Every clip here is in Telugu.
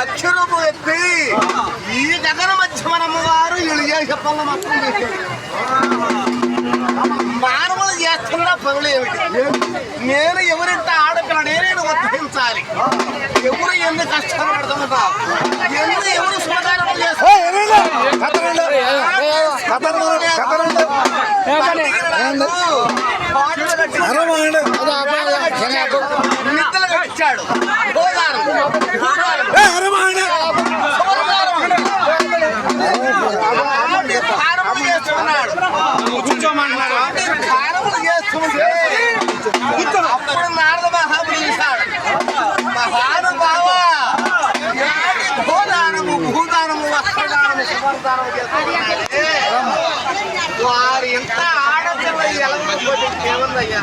అక్షరము ఎత్తి ఈ గగన మధ్యమన అమ్మవారు వీళ్ళు చేసే పనులు మొత్తం చేసేది. మానవులు చేస్తున్న పనులు ఏమిటి నేను ఎవరింట ఆడపిల్లని నేను ఉద్ధరించాలి ఎవరు ఎన్ని కష్టాలు పడుతున్నా ఎన్ని ఎవరు నిద్రలు కట్టించాడు గోదారం, గోదారం, సోమవారం. అలాంటి కారములు చేస్తున్నాడు అలాంటి కారములు చేస్తుంటే అప్పుడు నారద మహాముని చూశాడు మహానుభావ ఇలాంటి గోదానము భూదానము వస్త్రదానము సువర్దానము చేస్తున్నాడే వారు ఎంత ఆడపిల్ల ఎలా ఏముందయ్యా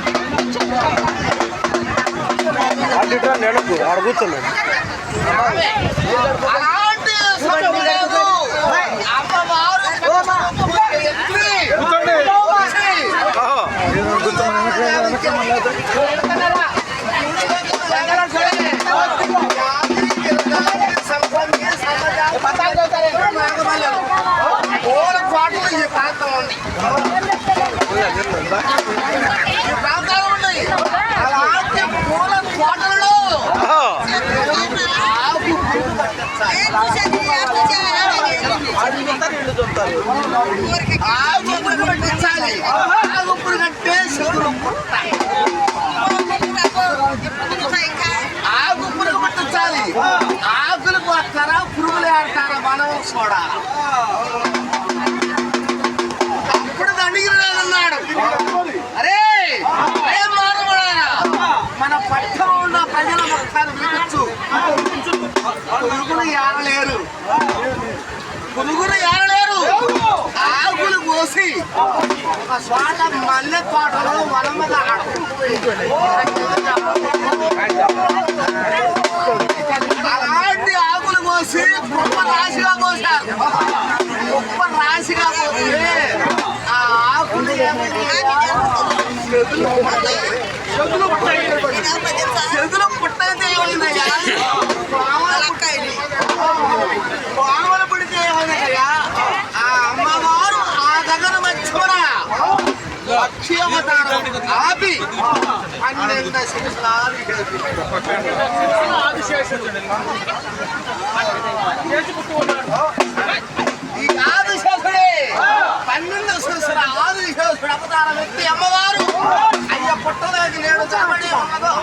అమ్మవారు ఎత్తి పూల కోటలు ఈ ప్రాంతం ఉంది ఆకు పూలు కట్టించాలి శివుడు పుట్ట పురుగు పట్టించాలి ఆకులు కొడతారా పురుగులు ఆడతారా మనం చూడాలి అప్పుడు దండిగిరి అన్నాడు పురుగులు ఏడలేరు పురుగులు ఏడలేరు ఆకులు కోసి ఒక చోట మల్లె తోటలో వనమగా అలాంటి ఆకులు కోసి గొప్ప రాశిగా కోసారు గొప్ప రాశిగా కోస్తే ఆ ఆకులు. చెదులు పుట్టాయి. చెదులు పుట్టయితే ఏమైందయ్యా పాములు పుట్టాయి. పాములు పుడితే ఏమైందయ్యా ఆ అమ్మవారు ఆ దగ్గర మధ్యమన లక్ష్మీ అవతారం ఆపి. పన్నెండు శిరస్సులాలు ఈ ఆదిశేషుడే పన్నెండు శిరస్సుల ఆదిశేషుడు అవతారం ఎత్తి అమ్మవారు. అయ్య పుట్టలేదు నేను చదవడి ఉన్నదో.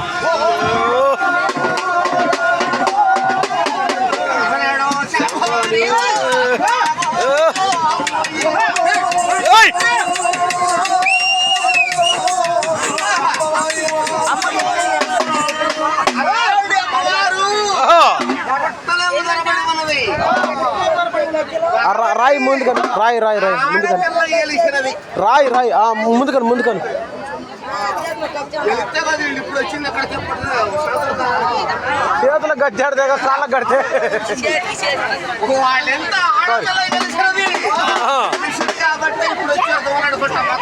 రాయి ముందుకని. రాయి రాయి రాయి. ముందుకని. రాయి రాయి. ఆ, ముందుకని ముందుకని. వీళ్ళు చేతులకు గడ్డాడు దగ్గర కాళ్ళకు కడితే. వాళ్ళెంత ఆడపిల్ల